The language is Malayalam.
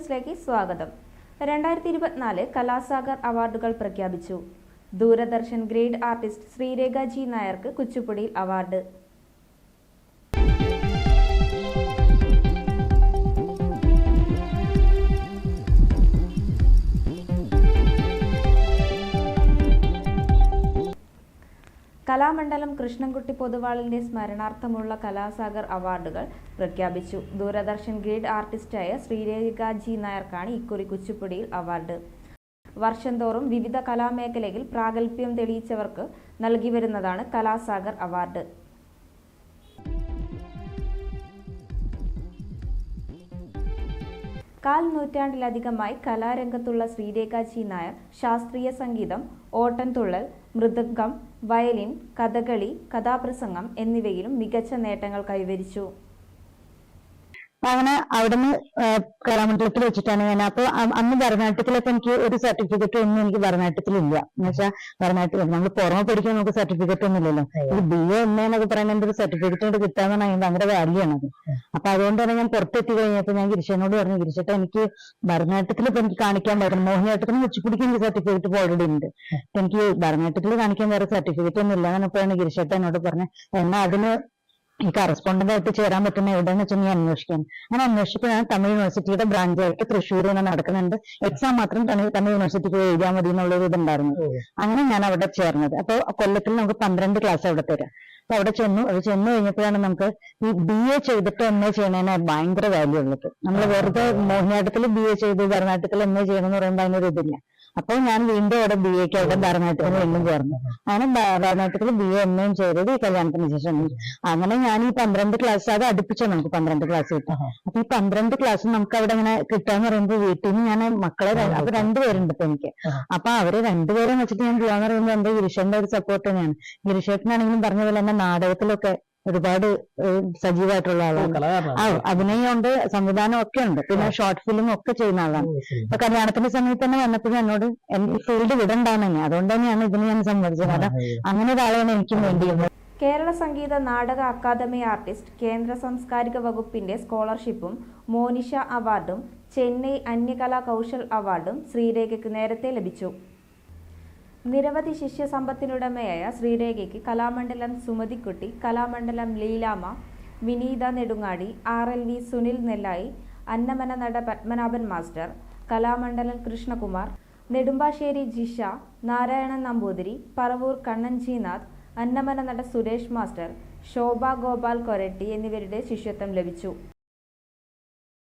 ന്യൂസിലേക്ക് സ്വാഗതം. രണ്ടായിരത്തി ഇരുപത്തിനാല് കലാസാഗർ അവാർഡുകൾ പ്രഖ്യാപിച്ചു. Doordarshan grade artist Sreerekha G നായർക്ക് കുച്ചുപ്പുടിയിൽ അവാർഡ്. കലാമണ്ഡലം കൃഷ്ണൻകുട്ടി പൊതുവാളിന്റെ സ്മരണാർത്ഥമുള്ള കലാസാഗർ അവാർഡുകൾ പ്രഖ്യാപിച്ചു. ദൂരദർശൻ ഗ്രേഡ് ആർട്ടിസ്റ്റായ ശ്രീരേഖ ജി നായർക്കാണ് ഇക്കുറി കുച്ചിപ്പുടിയിൽ അവാർഡ്. വർഷം തോറും വിവിധ കലാമേഖലയിൽ പ്രാഗൽഭ്യം തെളിയിച്ചവർക്ക് നൽകി വരുന്നതാണ് കലാസാഗർ അവാർഡ്. കാൽ നൂറ്റാണ്ടിലധികമായി കലാരംഗത്തുള്ള ശ്രീരേഖ നായർ ശാസ്ത്രീയ സംഗീതം ഓട്ടൻതുള്ളൽ മൃദംഗം വയലിൻ കഥകളി കഥാപ്രസംഗം എന്നിവയിലും മികച്ച നേട്ടങ്ങൾ കൈവരിച്ചു. അങ്ങനെ അവിടുന്ന് കലാമണ്ഡലത്തിൽ വെച്ചിട്ടാണ് ഞാൻ. അപ്പൊ അന്ന് ഭരതനാട്യത്തിലൊക്കെ എനിക്ക് ഒരു സർട്ടിഫിക്കറ്റ് ഒന്നും എനിക്ക് ഭരതനാട്യത്തിലില്ല. എന്ന് വെച്ചാൽ ഭരതനാട്യം നമ്മൾ പുറമെ പഠിക്കാൻ നമുക്ക് സർട്ടിഫിക്കറ്റ് ഒന്നും ഇല്ലല്ലോ. ഒരു ബി എ എം എന്നൊക്കെ പറയുന്ന ഒരു സർട്ടിഫിക്കറ്റ് കൊണ്ട് കിട്ടാന്ന് പറഞ്ഞാൽ ഭയങ്കര വാല്യൂ ആണ് അത്. അപ്പൊ അതുകൊണ്ട് തന്നെ ഞാൻ പുറത്തെത്തി കഴിഞ്ഞപ്പോ ഞാൻ ഗിരിശനോട് പറഞ്ഞു ഗിരിശേട്ട എനിക്ക് ഭരതനാട്യത്തിൽ ഇപ്പൊ എനിക്ക് കാണിക്കാൻ പറ്റും മോഹിനിയാട്ടത്തിന് വെച്ചുപിടിക്കാൻ എനിക്ക് സർട്ടിഫിക്കറ്റ് ഇപ്പോൾ ഓൾറെഡി ഉണ്ട്. എനിക്ക് ഭരതനാട്യത്തിൽ കാണിക്കാൻ വേറെ സർട്ടിഫിക്കറ്റ് ഒന്നും ഇല്ല എന്നപ്പോഴാണ് ഗിരിശേട്ട എന്നോട് പറഞ്ഞത്. എന്നാ അതിന് കറസ്പോണ്ടന്റ് ആയിട്ട് ചേരാൻ പറ്റുന്ന എവിടെയെന്ന് വെച്ചാൽ ഞാൻ അന്വേഷിക്കാൻ അങ്ങനെ അന്വേഷിക്കാൻ ഞാൻ തമിഴ് യൂണിവേഴ്സിറ്റിയുടെ ബ്രാഞ്ചായിട്ട് തൃശ്ശൂർ തന്നെ നടക്കുന്നുണ്ട്. എക്സാം മാത്രം തമിഴ് തമിഴ് യൂണിവേഴ്സിറ്റിക്ക് എഴുതിയാൽ മതി എന്നുള്ള ഒരു ഇതുണ്ടായിരുന്നു അങ്ങനെ ഞാൻ അവിടെ ചേർന്നത്. അപ്പോൾ കൊല്ലത്തിൽ നമുക്ക് പന്ത്രണ്ട് ക്ലാസ് അവിടെ തരാം. അപ്പൊ അവിടെ ചെന്നു അത് ചെന്നു കഴിഞ്ഞപ്പോഴാണ് നമുക്ക് ഈ ബി എ ചെയ്തിട്ട് എം എ ചെയ്യണതിന് ഭയങ്കര വാല്യൂ ഉള്ളത്. നമ്മൾ വെറുതെ മോഹിനിയാട്ടത്തിൽ ബി എ ചെയ്ത് ഭരണാട്ടത്തിൽ എം എ ചെയ്യണം എന്ന് പറയുമ്പോൾ അതിനൊരു ഇതില്ല. അപ്പോൾ ഞാൻ വീണ്ടും അവിടെ ബി എക്ക് അവിടെ ഭരതനാട്യത്തിന് വീണ്ടും ചേർന്നു. അങ്ങനെ ഭ- ഭരതനാട്യത്തിൽ ബി എ എം ചേരത് ഈ കല്യാണത്തിന് ശേഷം. അങ്ങനെ ഞാൻ ഈ പന്ത്രണ്ട് ക്ലാസ് അത് അടുപ്പിച്ച നമുക്ക് പന്ത്രണ്ട് ക്ലാസ് കിട്ടും അപ്പൊ ഈ പന്ത്രണ്ട് ക്ലാസ് നമുക്ക് അവിടെ ഇങ്ങനെ കിട്ടാന്ന് പറയുമ്പോൾ വീട്ടിൽ നിന്ന് ഞാൻ മക്കളെ അപ്പൊ രണ്ടുപേരുണ്ട് ഇപ്പൊ എനിക്ക്. അപ്പൊ അവർ രണ്ടുപേരും വെച്ചിട്ട് ഞാൻ ചെയ്യാന്ന് പറയുമ്പോൾ എന്റെ ഗിരിഷന്റെ ഒരു സപ്പോർട്ട് തന്നെയാണ്. ഗിരിഷേട്ടനാണെങ്കിലും പറഞ്ഞ പോലെ തന്നെ നാടകത്തിലൊക്കെ ഒരുപാട് സജീവമായിട്ടുള്ള ആളാണ്. ആ അഭിനയമുണ്ട് സംവിധാനം ഒക്കെ ഉണ്ട്. പിന്നെ ഷോർട്ട് ഫിലിം ഒക്കെ ചെയ്യുന്ന ആളാണ്. അപ്പൊ കല്യാണത്തിന്റെ സമയത്ത് തന്നെ വന്നപ്പോഴും എന്നോട് എനിക്ക് ഫീൽഡ് വിടണ്ടാന്ന് തന്നെ. അതുകൊണ്ട് തന്നെയാണ് ഇതിന് ഞാൻ സമ്മതിച്ചത് കാരണം അങ്ങനെ ഒരാളെയാണ് എനിക്ക് വേണ്ടിയിരുന്നത് കേരള സംഗീത നാടക അക്കാദമി ആർട്ടിസ്റ്റ് കേന്ദ്ര സാംസ്കാരിക വകുപ്പിന്റെ സ്കോളർഷിപ്പും മോനിഷ അവാർഡും ചെന്നൈ അന്യകലാ കൗശൽ അവാർഡും ശ്രീരേഖയ്ക്ക് നേരത്തെ ലഭിച്ചു. നിരവധി ശിഷ്യ ശിഷ്യസമ്പത്തിനുടമയായ ശ്രീരേഖയ്ക്ക് Kalamandalam Sumathikutty Kalamandalam Leelama Vineetha Nedungadi R L V Sunil Nellayi Annamanada Padmanabhan master Kalamandalam Krishnakumar Nedumbassery Jisha Narayanan Namboothiri Paravur Kannanjinath Annamanada Suresh master Shobha Gopal Koratty എന്നിവരുടെ ശിഷ്യത്വം ലഭിച്ചു.